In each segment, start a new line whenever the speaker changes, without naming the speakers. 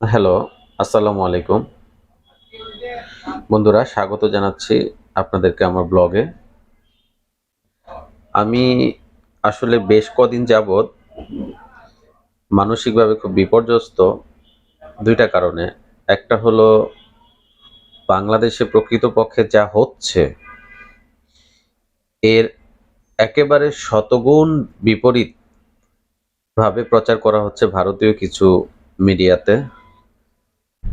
Hello, আসসালামু আলাইকুম। বন্ধুরা, স্বাগত জানাচ্ছি আপনাদেরকে আমার ব্লগে। আমি আসলে বেশ কদিন যাবৎ মানসিকভাবে খুব বিপর্যস্ত দুইটা কারণে। একটা হলো, বাংলাদেশে প্রকৃতপক্ষে যা হচ্ছে, এর একেবারে শতগুণ বিপরীত ভাবে প্রচার করা হচ্ছে ভারতীয় কিছু মিডিয়াতে।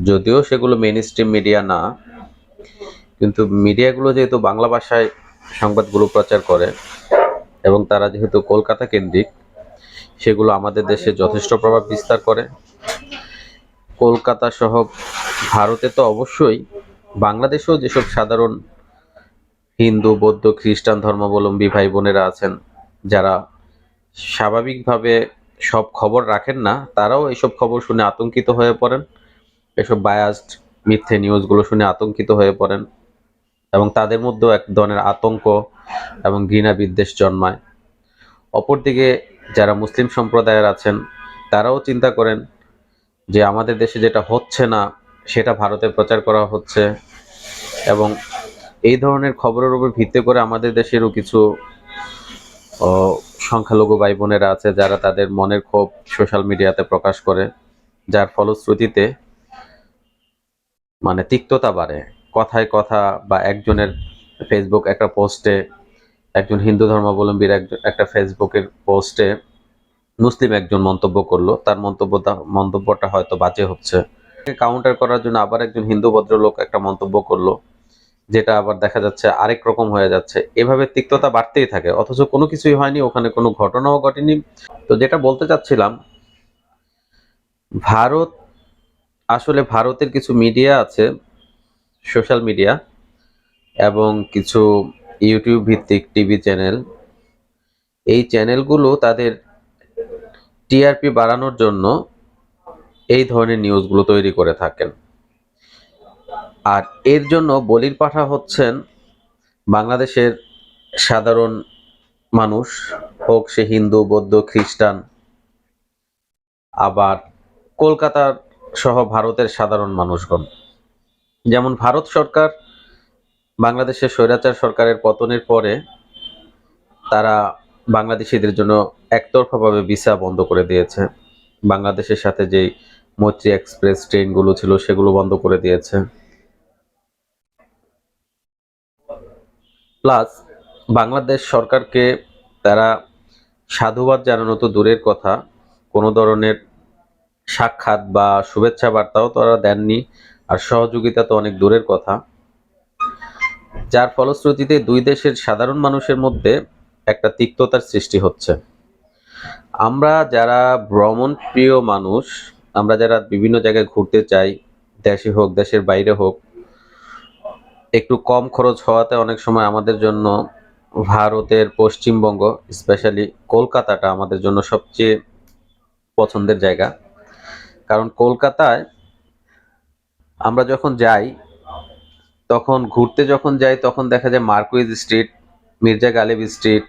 যদিও সেগুলো মেন স্ট্রিম মিডিয়া না, কিন্তু মিডিয়াগুলো যেহেতু বাংলা ভাষায় সংবাদগুলো প্রচার করে এবং তারা যেহেতু কলকাতা কেন্দ্রিক, সেগুলো আমাদের দেশে যথেষ্ট প্রভাব বিস্তার করে। কলকাতা সহ ভারতে তো অবশ্যই বাংলাদেশেও যেসব সাধারণ হিন্দু, বৌদ্ধ, খ্রিস্টান ধর্মাবলম্বী ভাই বোনেরা আছেন, যারা স্বাভাবিকভাবে সব খবর রাখেন না, তারাও এইসব খবর শুনে আতঙ্কিত হয়ে পড়েন। এসব বায়াসড মিথ্যে নিউজগুলো শুনে আতঙ্কিত হয়ে পড়েন এবং তাদের মধ্যেও এক ধরনের আতঙ্ক এবং ঘৃণা বিদ্বেষ জন্মায়। অপরদিকে যারা মুসলিম সম্প্রদায়ের আছেন, তারাও চিন্তা করেন যে আমাদের দেশে যেটা হচ্ছে না, সেটা ভারতে প্রচার করা হচ্ছে এবং এই ধরনের খবরের উপর ভিত্তি করে আমাদের দেশেরও কিছু সংখ্যালঘু ভাই বোনেরা আছে যারা তাদের মনের ক্ষোভ সোশ্যাল মিডিয়াতে প্রকাশ করে, যার ফলশ্রুতিতে মানে তিক্ততা বাড়ে। কথায় কথা বা একজনের ফেসবুক একটা পোস্টে একজন হিন্দু ধর্মাবলম্বীর একজন একটা ফেসবুকের পোস্টে মুসলিম একজন মন্তব্য করল। তার মন্তব্যটা মন্তব্যটা হয়তো বাজে হচ্ছে। কাউন্টার করার জন্য আবার একজন হিন্দু ভদ্রলোক একটা মন্তব্য করল, যেটা আবার দেখা যাচ্ছে আরেক রকম হয়ে যাচ্ছে। এভাবে তিক্ততা বাড়তেই থাকে, অথচ কোনো কিছুই হয়নি, ওখানে কোনো ঘটনাও ঘটেনি। তো যেটা বলতে চাচ্ছিলাম, ভারত আসলে ভারতের কিছু মিডিয়া আছে সোশ্যাল মিডিয়া এবং কিছু ইউটিউব ভিত্তিক টিভি চ্যানেল এই চ্যানেলগুলো তাদের টিআরপি বাড়ানোর জন্য এই ধরনের নিউজগুলো তৈরি করে থাকেন। আর এর জন্য বলির পাঠা হচ্ছেন বাংলাদেশের সাধারণ মানুষ, হোক সে হিন্দু, বৌদ্ধ, খ্রিস্টান, আবার কলকাতার সহ ভারতের সাধারণ মানুষগণ। যেমন ভারত সরকার বাংলাদেশের স্বৈরাচার সরকারের পতনের পরে তারা বাংলাদেশিদের জন্য একতরফাভাবে ভিসা বন্ধ করে দিয়েছে। বাংলাদেশের সাথে যেই মৈত্রী এক্সপ্রেস ট্রেনগুলো ছিল সেগুলো বন্ধ করে দিয়েছে। প্লাস বাংলাদেশ সরকারকে তারা সাধুবাদ জানানো তো দূরের কথা। কোনো ধরনের সাক্ষাৎ বা শুভেচ্ছা বার্তাও তারা দেননি, আর সহযোগিতা তো অনেক দূরের কথা। যার ফলশ্রুতিতে দুই দেশের সাধারণ মানুষের মধ্যে একটা তিক্ততার সৃষ্টি হচ্ছে। আমরা যারা ভ্রমণ প্রিয় মানুষ, আমরা যারা বিভিন্ন জায়গায় ঘুরতে চাই, দেশে হোক, দেশের বাইরে হোক, একটু কম খরচ হওয়াতে অনেক সময় আমাদের জন্য ভারতের পশ্চিমবঙ্গ, স্পেশালি কলকাতাটা আমাদের জন্য সবচেয়ে পছন্দের জায়গা। কারণ কলকাতায় আমরা যখন যাই, তখন ঘুরতে যখন যাই, তখন দেখা যায় Marquis street, Mirza Ghalib street,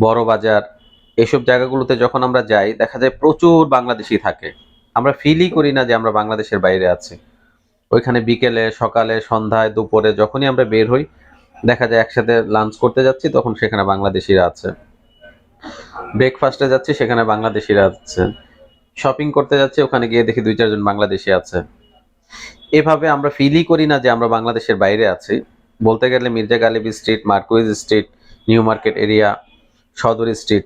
Burrabazar, এসব জায়গাগুলোতে যখন আমরা যাই, দেখা যায় প্রচুর বাংলাদেশি থাকে। আমরা ফিলই করি না যে আমরা বাংলাদেশের বাইরে আছি। ওইখানে বিকেলে, সকালে, সন্ধ্যায়, দুপুরে যখনই আমরা বের হই, দেখা যায় একসাথে লাঞ্চ করতে যাচ্ছি, তখন সেখানে বাংলাদেশিরা আছে। ব্রেকফাস্টে যাচ্ছি, সেখানে বাংলাদেশিরা আছে। শপিং করতে যাচ্ছে, ওখানে গিয়ে দেখি দুই, চারজন বাংলাদেশি আছে। এভাবে আমরা ফিলই করি না যে আমরা বাংলাদেশের বাইরে আছি। বলতে গেলে Mirza Ghalib street Marquis street new market area, Sudder street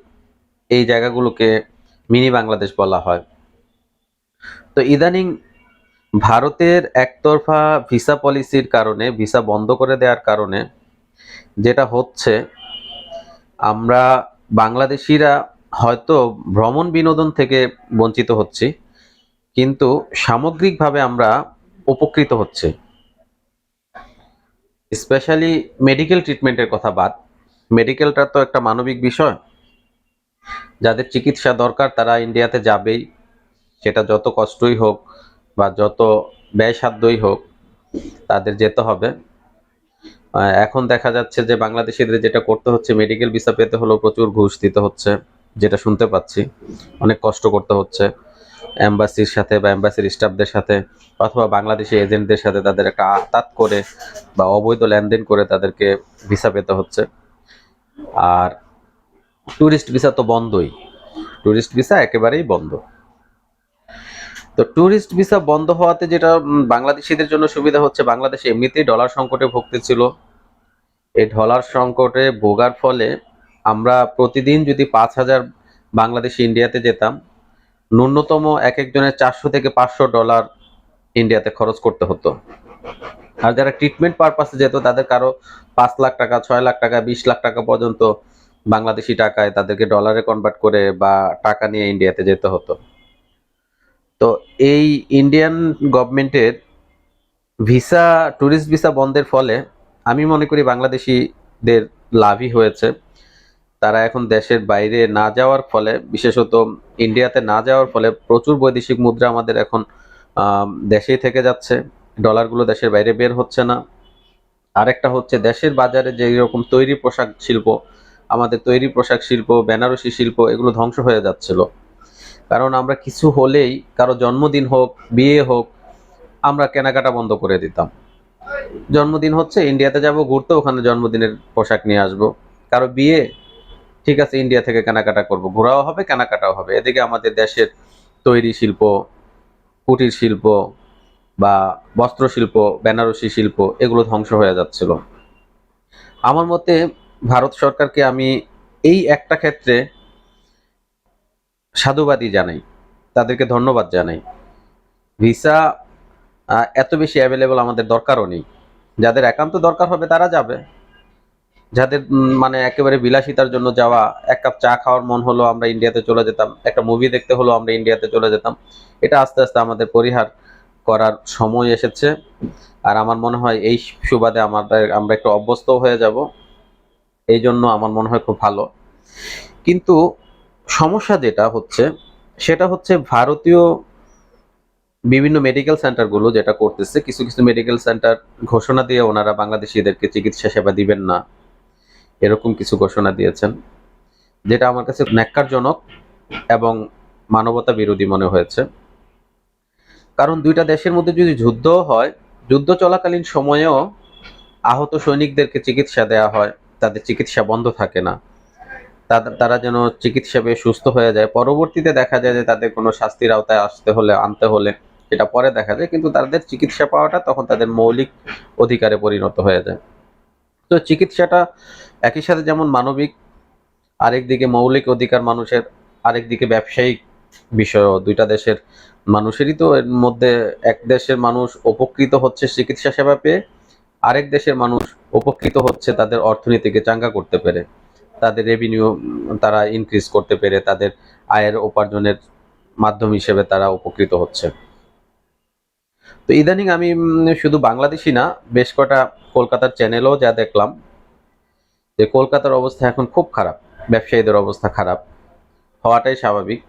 এই জায়গাগুলোকে মিনি বাংলাদেশ বলা হয়। তো ইদানিং ভারতের একতরফা ভিসা পলিসির কারণে ভিসা বন্ধ করে দেওয়ার কারণে যেটা হচ্ছে, আমরা বাংলাদেশিরা হয়তো ভ্রমণ বিনোদন থেকে বঞ্চিত হচ্ছি, কিন্তু সামগ্রিকভাবে আমরা উপকৃত হচ্ছে। স্পেশালি মেডিকেল ট্রিটমেন্টের কথা বাদ মেডিকেলটা তো একটা মানবিক বিষয়। যাদের চিকিৎসা দরকার তারা ইন্ডিয়াতে যাবেই, সেটা যত কষ্টই হোক বা যত ব্যয়সাধ্যই হোক, তাদের যেতে হবে। এখন দেখা যাচ্ছে যে বাংলাদেশিদের যেটা করতে হচ্ছে মেডিকেল ভিসা পেতে হলেও প্রচুর ঘুষ দিতে হচ্ছে। যেটা শুনতে পাচ্ছি, অনেক কষ্ট করতে হচ্ছে। অ্যাম্বাসির সাথে বা অ্যাম্বাসির স্টাফদের সাথে অথবা বাংলাদেশি এজেন্টদের সাথে তাদের একটা আতাত করে বা অবৈধ লেনদেন করে তাদেরকে ভিসা পেতে হচ্ছে। আর ট্যুরিস্ট ভিসা তো বন্ধই। ট্যুরিস্ট ভিসা একেবারেই বন্ধ। তো ট্যুরিস্ট ভিসা বন্ধ হওয়াতে যেটা বাংলাদেশিদের জন্য সুবিধা হচ্ছে, বাংলাদেশে এমনিতেই ডলার সংকটে ভুগতেছিল এই ডলার সংকটে ভোগার ফলে আমরা প্রতিদিন যদি পাঁচ হাজার বাংলাদেশি ইন্ডিয়াতে যেতাম, ন্যূনতম এক একজনের চারশো থেকে পাঁচশো ডলার ইন্ডিয়াতে খরচ করতে হতো। আর যারা ট্রিটমেন্ট পারপাসে যেত, তাদের কারও পাঁচ লাখ টাকা, ছয় লাখ টাকা, বিশ লাখ টাকা পর্যন্ত বাংলাদেশি টাকায় তাদেরকে ডলারে কনভার্ট করে বা টাকা নিয়ে ইন্ডিয়াতে যেতে হতো। তো এই ইন্ডিয়ান গভর্নমেন্টের ভিসা ট্যুরিস্ট ভিসা বন্ধের ফলে আমি মনে করি বাংলাদেশিদের লাভই হয়েছে। তারা এখন দেশের বাইরে না যাওয়ার ফলে, বিশেষত ইন্ডিয়াতে না যাওয়ার ফলে প্রচুর বৈদেশিক মুদ্রা আমাদের এখন দেশেই থেকে যাচ্ছে। ডলারগুলো দেশের বাইরে বের হচ্ছে না। আরেকটা হচ্ছে দেশের বাজারে যে রকম তৈরি পোশাক শিল্প, আমাদের তৈরি পোশাক শিল্প, বেনারসি শিল্প, এগুলো ধ্বংস হয়ে যাচ্ছিল। কারণ আমরা কিছু হলেই, কারও জন্মদিন হোক, বিয়ে হোক, আমরা কেনাকাটা বন্ধ করে দিতাম। জন্মদিন হচ্ছে, ইন্ডিয়াতে যাব, ঘুরতে ওখানে জন্মদিনের পোশাক নিয়ে আসব। কারও বিয়ে ঠিক আছে ইন্ডিয়া থেকে কেনাকাটা করব। ঘোরাও হবে, কেনাকাটাও হবে। এদিকে আমাদের দেশের তৈরি শিল্প, কুটির শিল্প বা বস্ত্র শিল্প, বেনারসি শিল্প, এগুলো ধ্বংস হয়ে যাচ্ছিল। আমার মতে ভারত সরকারকে আমি এই একটা ক্ষেত্রে সাধুবাদী জানাই, তাদেরকে ধন্যবাদ জানাই। ভিসা এত বেশি অ্যাভেলেবল আমাদের দরকারও নেই। যাদের একান্ত দরকার হবে তারা যাবে। যাদের মানে একেবারে বিলাসিতার জন্য যাওয়া, এক কাপ চা খাওয়ার মন হলো আমরা ইন্ডিয়াতে চলে যেতাম, একটা মুভি দেখতে হলো আমরা ইন্ডিয়াতে চলে যেতাম। এটা আস্তে আস্তে আমাদের পরিহার করার সময় এসেছে। আর আমার মনে হয় এই সুবাদে আমাদের, আমরা একটু অভ্যস্ত হয়ে যাব। এই জন্য আমার মনে হয় খুব ভালো। কিন্তু সমস্যা যেটা হচ্ছে, সেটা হচ্ছে ভারতীয় বিভিন্ন মেডিকেল সেন্টারগুলো যেটা করতেছে, কিছু কিছু মেডিকেল সেন্টার ঘোষণা দিয়ে ওনারা বাংলাদেশিদেরকে চিকিৎসা সেবা দিবেন না। এরকম কিছু ঘোষণা দিয়েছেন, যেটা আমার কাছে ন্যাক্কারজনক এবং মানবতা বিরোধী মনে হয়েছে। কারণ দুইটা দেশের মধ্যে যদি যুদ্ধ হয়, যুদ্ধ চলাকালীন সময়েও আহত সৈনিকদেরকে চিকিৎসা দেওয়া হয়, তাদের চিকিৎসা বন্ধ থাকে না। তাদের তারা যেন চিকিৎসা পেয়ে সুস্থ হয়ে যায়। পরবর্তীতে দেখা যায় যে তাদের কোনো শাস্তির আওতায় আসতে হলে, আনতে হলে, সেটা পরে দেখা যায়, কিন্তু তাদের চিকিৎসা পাওয়াটা তখন তাদের মৌলিক অধিকারে পরিণত হয়ে যায়। তো চিকিৎসাটা একই সাথে যেমন মানবিক আরেকদিকে মৌলিক অধিকার মানুষের আরেকদিকে ব্যবসায়িক বিষয়। দুইটা দেশের মানুষেরই তো এর মধ্যে এক দেশের মানুষ উপকৃত হচ্ছে চিকিৎসা সেবা পেয়ে, আরেক দেশের মানুষ উপকৃত হচ্ছে তাদের অর্থনীতিকে চাঙ্গা করতে পেরে। তাদের রেভিনিউ তারা ইনক্রিজ করতে পেরে, তাদের আয়ের উপার্জনের মাধ্যম হিসেবে তারা উপকৃত হচ্ছে। তো ইদানিং আমি শুধু বাংলাদেশি না, বেশ কটা কলকাতার চ্যানেলও যা দেখলাম, যে কলকাতার অবস্থা এখন খুব খারাপ, ব্যবসায়ীদের অবস্থা খারাপ, হওয়াটাই স্বাভাবিক।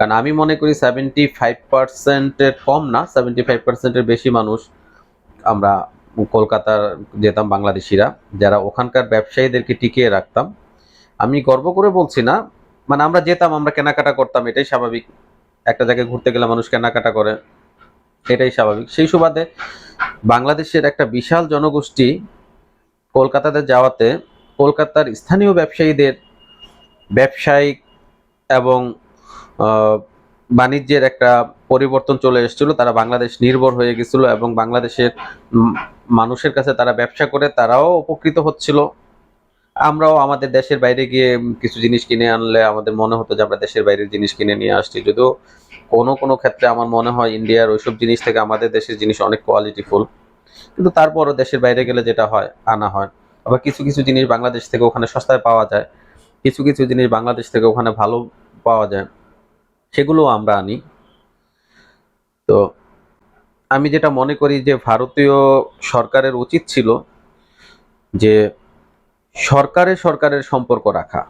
কারণ আমি মনে করি সেভেন্টি ফাইভ পার্সেন্টের কম না সেভেন্টি ফাইভ পার্সেন্টের বেশি মানুষ আমরা কলকাতার যেতাম বাংলাদেশিরা, যারা ওখানকার ব্যবসায়ীদেরকে টিকিয়ে রাখতাম। আমি গর্ব করে বলছি না মানে আমরা যেতাম, আমরা কেনাকাটা করতাম, এটাই স্বাভাবিক। একটা জায়গায় ঘুরতে গেলে মানুষ কেনাকাটা করে। এটাই স্বাভাবিক। সেই সুবাদে বাংলাদেশের একটা বিশাল জনগোষ্ঠী কলকাতাতে যাওয়াতে কলকাতার স্থানীয় ব্যবসায়ীদের ব্যবসায়িক এবং বাণিজ্যের একটা পরিবর্তন চলে এসেছিল। তারা বাংলাদেশ নির্ভর হয়ে গেছিল এবং বাংলাদেশের মানুষের কাছে তারা ব্যবসা করে তারাও উপকৃত হচ্ছিল। আমরাও আমাদের দেশের বাইরে গিয়ে কিছু জিনিস কিনে আনলে আমাদের মনে হতো যে আমরা দেশের বাইরের জিনিস কিনে নিয়ে আসছি। যদিও কোনো কোনো ক্ষেত্রে আমার মনে হয় ইন্ডিয়ার ওইসব জিনিস থেকে আমাদের দেশের জিনিস অনেক কোয়ালিটিফুল কিন্তু তারপরও দেশের বাইরে গেলে যেটা হয়, আনা হয়। আবার কিছু কিছু জিনিস বাংলাদেশ থেকে ওখানে সস্তায় পাওয়া যায়, কিছু কিছু জিনিস বাংলাদেশ থেকে ওখানে ভালো পাওয়া যায়, সেগুলোও আমরা আনি। তো আমি যেটা মনে করি যে ভারতীয় সরকারের উচিত ছিল যে সরকারে সরকারের সম্পর্ক রাখা।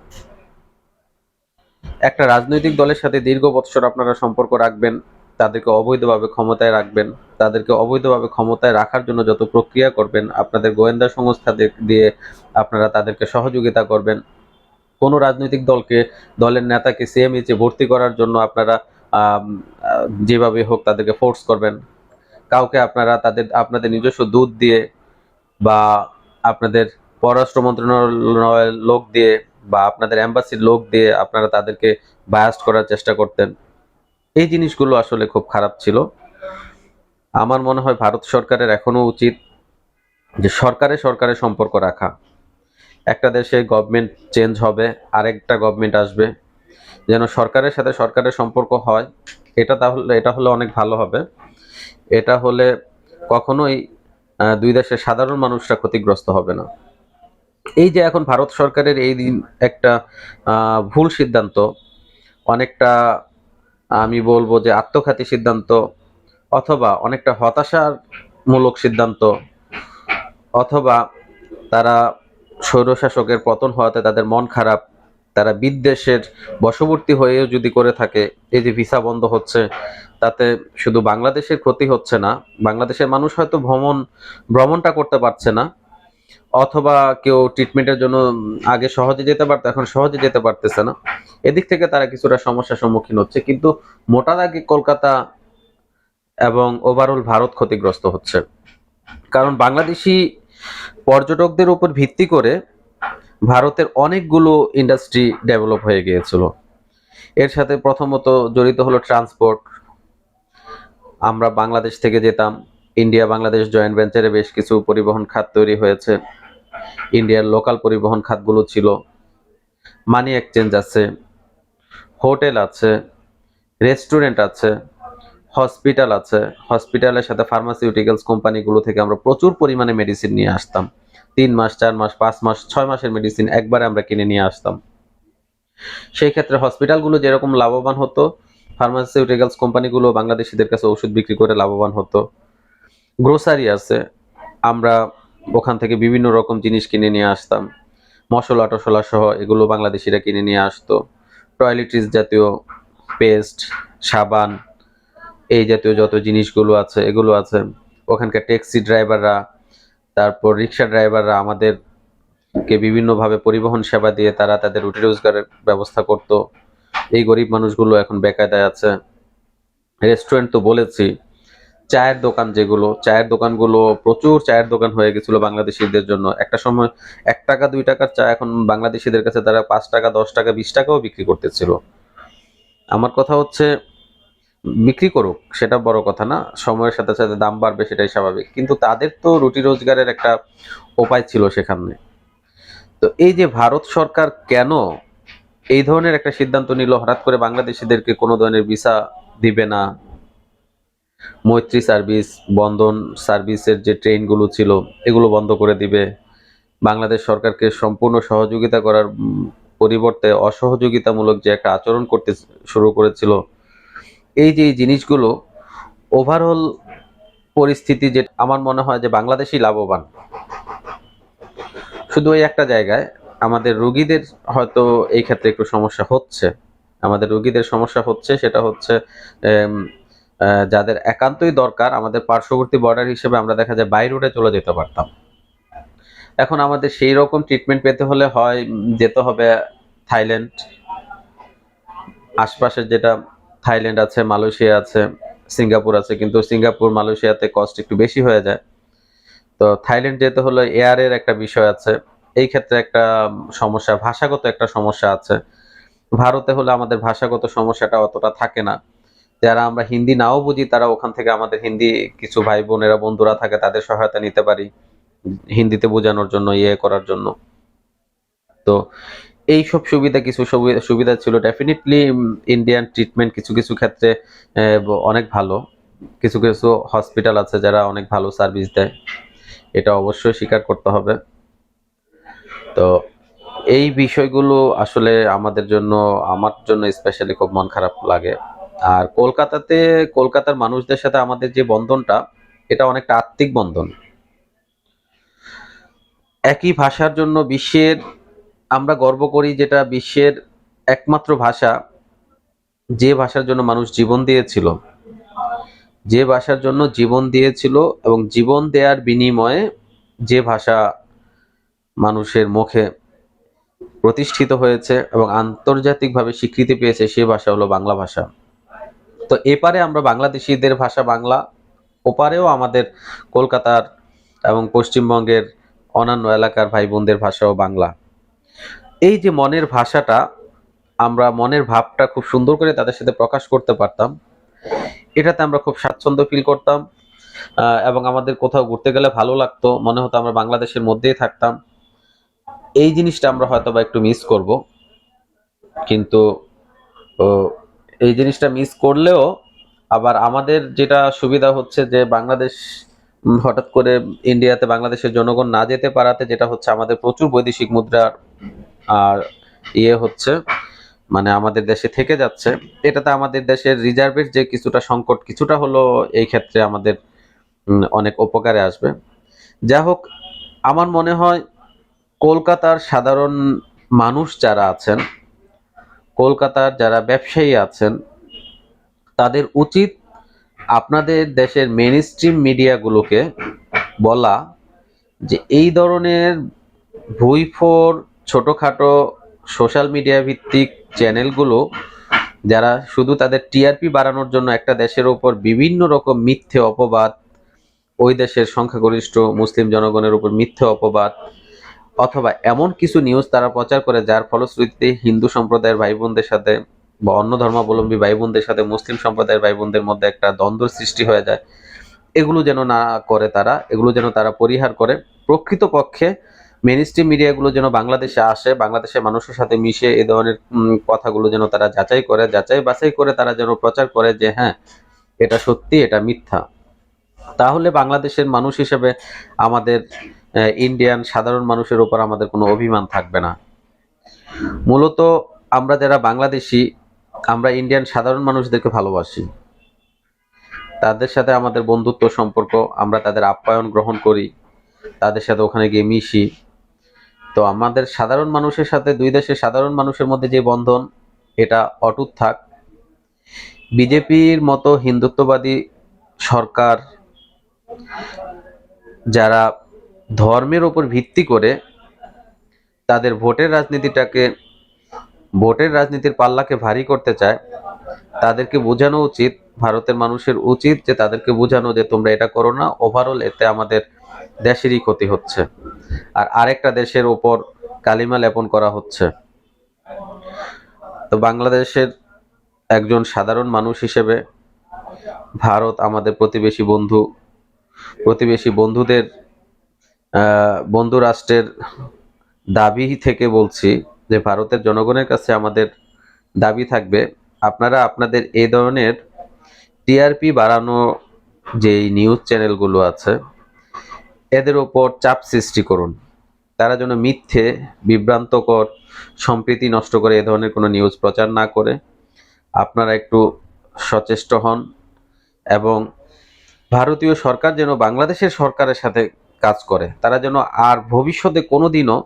একটা রাজনৈতিক দলের সাথে দীর্ঘ বৎসর আপনারা সম্পর্ক রাখবেন, তাদেরকে অবৈধভাবে ক্ষমতায় রাখবেন, তাদেরকে অবৈধভাবে ক্ষমতায় রাখার জন্য যত প্রক্রিয়া করবেন, আপনাদের গোয়েন্দা সংস্থা দিয়ে আপনারা তাদেরকে সহযোগিতা করবেন। কোনো রাজনৈতিক দলকে, দলের নেতাকে সিএমএইচে ভর্তি করার জন্য আপনারা যেভাবে হোক তাদেরকে ফোর্স করবেন। কাউকে আপনারা তাদের, আপনাদের নিজস্ব দুধ দিয়ে বা আপনাদের পররাষ্ট্র মন্ত্রণালয়ের লোক দিয়ে বা আপনাদের এম্বাসির লোক দিয়ে আপনারা তাদেরকে বায়াস্ট করার চেষ্টা করতেন, এই জিনিসগুলো আসলে খুব খারাপ ছিল। আমার মনে হয় ভারত সরকারের এখনও উচিত যে সরকারে সরকারের সম্পর্ক রাখা। একটা দেশে গভর্নমেন্ট চেঞ্জ হবে, আরেকটা গভর্নমেন্ট আসবে। যেন সরকারের সাথে সরকারের সম্পর্ক হয়, এটা তাহলে, এটা হলে অনেক ভালো হবে। এটা হলে কখনোই দুই দেশের সাধারণ মানুষরা ক্ষতিগ্রস্ত হবে না। এই যে এখন ভারত সরকারের এই দিন একটা ভুল সিদ্ধান্ত, অনেকটা, আমি বলব যে আত্মঘাতী সিদ্ধান্ত, অথবা অনেকটা হতাশার মূলক সিদ্ধান্ত, অথবা তারা স্বৈরশাসকের পতন হওয়াতে তাদের মন খারাপ, তারা বিদ্বেষের বশবর্তী হয়েও যদি করে থাকে, এই যে ভিসা বন্ধ হচ্ছে, তাতে শুধু বাংলাদেশের ক্ষতি হচ্ছে না, বাংলাদেশের মানুষ হয়তো ভ্রমণ, ভ্রমণটা করতে পারছে না অথবা কেউ ট্রিটমেন্টের জন্য আগে সহজে যেতে পারতো, এখন সহজে যেতে পারতেছে না। এদিক থেকে তারা কিছুটা সমস্যার সম্মুখীন হচ্ছে, কিন্তু মোটা দাগে কলকাতা এবং ওভারঅল ভারত ক্ষতিগ্রস্ত হচ্ছে। কারণ বাংলাদেশি পর্যটকদের উপর ভিত্তি করে ভারতের অনেকগুলো ইন্ডাস্ট্রি ডেভেলপ হয়ে গিয়েছিল। এর সাথে প্রথমত জড়িত হলো ট্রান্সপোর্ট আমরা বাংলাদেশ থেকে যেতাম ইন্ডিয়া বাংলাদেশ জয়েন্ট ভেঞ্চারে বেশ কিছু পরিবহন খাত তৈরি হয়েছে। ইন্ডিয়ার লোকাল পরিবহন খাতগুলো ছিল। মানি এক্সচেঞ্জ আছে, হোটেল আছে রেস্টুরেন্ট আছে হসপিটাল আছে। হসপিটালের সাথে ফার্মাসিউটিক্যালস কোম্পানিগুলো থেকে আমরা প্রচুর পরিমাণে মেডিসিন নিয়ে আসতাম। তিন মাস, চার মাস, পাঁচ মাস, ছয় মাসের মেডিসিন একবারে আমরা কিনে নিয়ে আসতাম। সেই ক্ষেত্রে হসপিটালগুলো যেরকম লাভবান হতো ফার্মাসিউটিক্যালস কোম্পানিগুলো বাংলাদেশিদের কাছে ওষুধ বিক্রি করে লাভবান হতো। গ্রোসারি আছে, আমরা ওখান থেকে বিভিন্ন রকম জিনিস কিনে নিয়ে আসতাম। মশলা টশলা সহ এগুলো বাংলাদেশিরা কিনে নিয়ে আসতো। টয়লেট্রিজ জাতীয় পেস্ট, সাবান, এই জাতীয় যত জিনিসগুলো আছে, এগুলো আছে। ওখানকার ট্যাক্সি ড্রাইভাররা, তারপর রিক্সা ড্রাইভাররা আমাদেরকে বিভিন্নভাবে পরিবহন সেবা দিয়ে তারা তাদের রুটি রোজগারের ব্যবস্থা করত। এই গরিব মানুষগুলো এখন বেকায়দায় আছে। রেস্টুরেন্ট তো বলেছি চায়ের দোকান যেগুলো, চায়ের দোকানগুলো প্রচুর চায়ের দোকান হয়ে গেছিল বাংলাদেশিদের জন্য। একটা সময় এক টাকা, দুই টাকার চা এখন বাংলাদেশিদের কাছে তারা পাঁচ টাকা, দশ টাকা, বিশ টাকাও বিক্রি করতেছিল। আমার কথা হচ্ছে, বিক্রি করুক, সেটা বড় কথা না, সময়ের সাথে সাথে দাম বাড়বে সেটাই স্বাভাবিক। কিন্তু তাদের তো রুটি রোজগারের একটা উপায় ছিল সেখানে। তো এই যে ভারত সরকার কেন এই ধরনের একটা সিদ্ধান্ত নিল, হঠাৎ করে বাংলাদেশিদেরকে কোনো ধরনের ভিসা দিবে না? মৈত্রী সার্ভিস, বন্ধন সার্ভিসের যে ট্রেনগুলো ছিল, এগুলো বন্ধ করে দিবে। বাংলাদেশ সরকারকে সম্পূর্ণ সহযোগিতা করার পরিবর্তে অসহযোগিতামূলক যে একটা আচরণ করতে শুরু করেছিল, এই যে জিনিসগুলো ওভারঅল পরিস্থিতি যে, আমার মনে হয় যে বাংলাদেশই লাভবান। শুধু এই একটা জায়গায়, আমাদের রোগীদের হয়তো এই ক্ষেত্রে একটু সমস্যা হচ্ছে। আমাদের রোগীদের সমস্যা হচ্ছে, সেটা হচ্ছে যাদের একান্তই দরকার, আমাদের পার্শ্ববর্তী বর্ডার হিসেবে আমরা দেখা যায় বাই রোডে চলে যেতে পারতাম। এখন আমাদের সেই রকম ট্রিটমেন্ট পেতে হলে হয়, যেতে হবে থাইল্যান্ড। আশপাশের যেটা থাইল্যান্ড আছে, মালয়েশিয়া আছে, সিঙ্গাপুর আছে, কিন্তু সিঙ্গাপুর, মালয়েশিয়াতে কস্ট একটু বেশি হয়ে যায়। তো থাইল্যান্ড যেতে হলে এয়ারের একটা বিষয় আছে। এই ক্ষেত্রে একটা সমস্যা, ভাষাগত একটা সমস্যা আছে। ভারতে হলে আমাদের ভাষাগত সমস্যাটা অতটা থাকে না। যারা আমরা হিন্দি নাও বুঝি, তারা ওখান থেকে আমাদের হিন্দি কিছু ভাই বোনেরা, বন্ধুরা থাকে, তাদের সহায়তা নিতে পারি হিন্দিতে বোঝানোর জন্য ইয়ে করার জন্য। তো এই সব সুবিধা, কিছু সুবি- সুবিধা ছিল। ডেফিনেটলি ইন্ডিয়ান ট্রিটমেন্ট কিছু কিছু ক্ষেত্রে অনেক ভালো। কিছু কিছু হসপিটাল আছে যারা অনেক ভালো সার্ভিস দেয়। এটা অবশ্যই স্বীকার করতে হবে। তো এই বিষয়গুলো আসলে আমাদের জন্য, আমার জন্য স্পেশালি খুব মন খারাপ লাগে। আর কলকাতাতে, কলকাতার মানুষদের সাথে আমাদের যে বন্ধনটা, এটা অনেকটা আত্মিক বন্ধন। একই ভাষার জন্য বিশ্বের, আমরা গর্ব করি যেটা বিশ্বের একমাত্র ভাষা, যে ভাষার জন্য মানুষ জীবন দিয়েছিল। যে ভাষার জন্য জীবন দিয়েছিল এবং জীবন দেওয়ার বিনিময়ে যে ভাষা মানুষের মুখে প্রতিষ্ঠিত হয়েছে এবং আন্তর্জাতিকভাবে স্বীকৃতি পেয়েছে, সে ভাষা হলো বাংলা ভাষা। তো এপারে আমরা বাংলাদেশিদের ভাষা বাংলা, ওপারেও আমাদের কলকাতার এবং পশ্চিমবঙ্গের অন্যান্য এলাকার ভাই বোনদের ভাষাও বাংলা। এই যে মনের ভাষাটা, আমরা মনের ভাবটা খুব সুন্দর করে তাদের সাথে প্রকাশ করতে পারতাম। এটাতে আমরা খুব স্বাচ্ছন্দ্য ফিল করতাম এবং আমাদের কোথাও ঘুরতে গেলে ভালো লাগতো, মনে হতো আমরা বাংলাদেশের মধ্যেই থাকতাম। এই জিনিসটা আমরা হয়তো বা একটু মিস করব, কিন্তু এই জিনিসটা মিস করলেও আবার আমাদের যেটা সুবিধা হচ্ছে যে বাংলাদেশ হঠাৎ করে ইন্ডিয়াতে বাংলাদেশের জনগণ না যেতে পারাতে যেটা হচ্ছে আমাদের প্রচুর বৈদেশিক মুদ্রার, আর ইয়ে হচ্ছে মানে আমাদের দেশে থেকে যাচ্ছে। এটাতে আমাদের দেশের রিজার্ভের যে কিছুটা সংকট কিছুটা হলো এই ক্ষেত্রে আমাদের অনেক উপকারে আসবে। যা হোক, আমার মনে হয় কলকাতার সাধারণ মানুষ যারা আছেন কলকাতার যারা ব্যবসায়ী আছেন, তাদের উচিত আপনাদের দেশের মেন স্ট্রিম মিডিয়াগুলোকে বলা যে এই ধরনের ভুইফোর, ছোটোখাটো সোশ্যাল মিডিয়া ভিত্তিক চ্যানেলগুলো যারা শুধু তাদের টিআরপি বাড়ানোর জন্য একটা দেশের উপর বিভিন্ন রকম মিথ্যে অপবাদ, ওই দেশের সংখ্যাগরিষ্ঠ মুসলিম জনগণের উপর মিথ্যে অপবাদ অথবা এমন কিছু নিউজ তারা প্রচার করে যার ফলশ্রুতিতে হিন্দু সম্প্রদায়ের ভাই বোনদের সাথে বা অন্য ধর্মাবলম্বী ভাই বোনদের সাথে, মুসলিম সম্প্রদায়ের ভাই বোনদের মধ্যে একটা দ্বন্দ্ব সৃষ্টি হয়ে যায়। এগুলো যেন না করে তারা, এগুলো যেন তারা পরিহার করে। প্রকৃতপক্ষে মেন স্ট্রিম মিডিয়াগুলো যেন বাংলাদেশে আসে, বাংলাদেশের মানুষের সাথে মিশে এ ধরনের কথাগুলো যেন তারা যাচাই করে, যাচাই বাছাই করে তারা যেন প্রচার করে যে হ্যাঁ এটা সত্যি, এটা মিথ্যা। তাহলে বাংলাদেশের মানুষ হিসেবে আমাদের ইন্ডিয়ান সাধারণ মানুষের উপর আমাদের কোনো অভিমান থাকবে না। মূলত আমরা যারা বাংলাদেশি, আমরা ইন্ডিয়ান সাধারণ মানুষদেরকে ভালোবাসি। তাদের সাথে আমাদের বন্ধুত্ব সম্পর্ক, আমরা তাদের আপ্যায়ন গ্রহণ করি, তাদের সাথে ওখানে গিয়ে মিশি। তো আমাদের সাধারণ মানুষের সাথে, দুই দেশের সাধারণ মানুষের মধ্যে যে বন্ধন, এটা অটুট থাক। বিজেপির মতো হিন্দুত্ববাদী সরকার যারা ধর্মের ওপর ভিত্তি করে তাদের ভোটের রাজনীতিটাকে, ভোটের রাজনীতির পাল্লাকে ভারী করতে চায়, তাদেরকে বোঝানো উচিত, ভারতের মানুষের উচিত যে তাদেরকে বোঝানো যে তোমরা এটা করো না ওভারঅল এতে আমাদের দেশেরই ক্ষতি হচ্ছে। আর আরেকটা দেশের ওপর কালিমা লেপন করা হচ্ছে। তো বাংলাদেশের একজন সাধারণ মানুষ হিসেবে ভারত আমাদের প্রতিবেশী বন্ধু, প্রতিবেশী বন্ধুদের বন্ধু রাষ্ট্রের দাবি থেকে বলছি যে ভারতের জনগণের কাছে আমাদের দাবি থাকবে, আপনারা আপনাদের এই ধরনের টিআরপি বাড়ানো যেই নিউজ চ্যানেলগুলো আছে, এদের ওপর চাপ সৃষ্টি করুন। তারা যেন মিথ্যে, বিভ্রান্তকর সম্প্রীতি নষ্ট করে এ ধরনের কোনো নিউজ প্রচার না করে। আপনারা একটু সচেষ্ট হন এবং ভারতীয় সরকার যেন বাংলাদেশের সরকারের সাথে কাজ করে। তারা যেন আর ভবিষ্যতে কোনো দিনও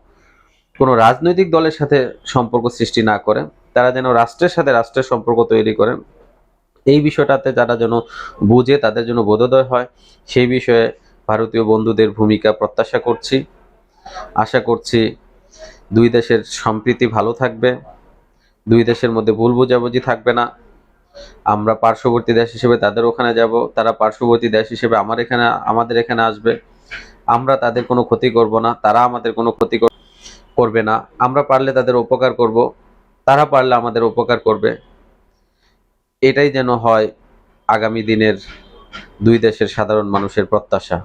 কোনো রাজনৈতিক দলের সাথে সম্পর্ক সৃষ্টি না করে, তারা যেন রাষ্ট্রের সাথে রাষ্ট্রের সম্পর্ক তৈরি করেন এই বিষয়টাতে যারা যেন বুঝে, তাদের জন্য বোধোদয় হয়, সেই বিষয়ে ভারতীয় বন্ধুদের ভূমিকা প্রত্যাশা করছি। আশা করছি দুই দেশের সম্প্রীতি ভালো থাকবে, দুই দেশের মধ্যে ভুল বোঝাবুঝি থাকবে না। আমরা পার্শ্ববর্তী দেশ হিসেবে তাদের ওখানে যাব, তারা পার্শ্ববর্তী দেশ হিসেবে আমার এখানে, আমাদের এখানে আসবে। আমরা তাদের কোনো ক্ষতি করব না, তারা আমাদের কোনো ক্ষতি করবে না। আমরা পারলে তাদের উপকার করব, তারা পারলে আমাদের উপকার করবে। এটাই যেন হয় আগামী দিনের দুই দেশের সাধারণ মানুষের প্রত্যাশা।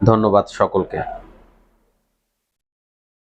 ধন্যবাদ সকলকে।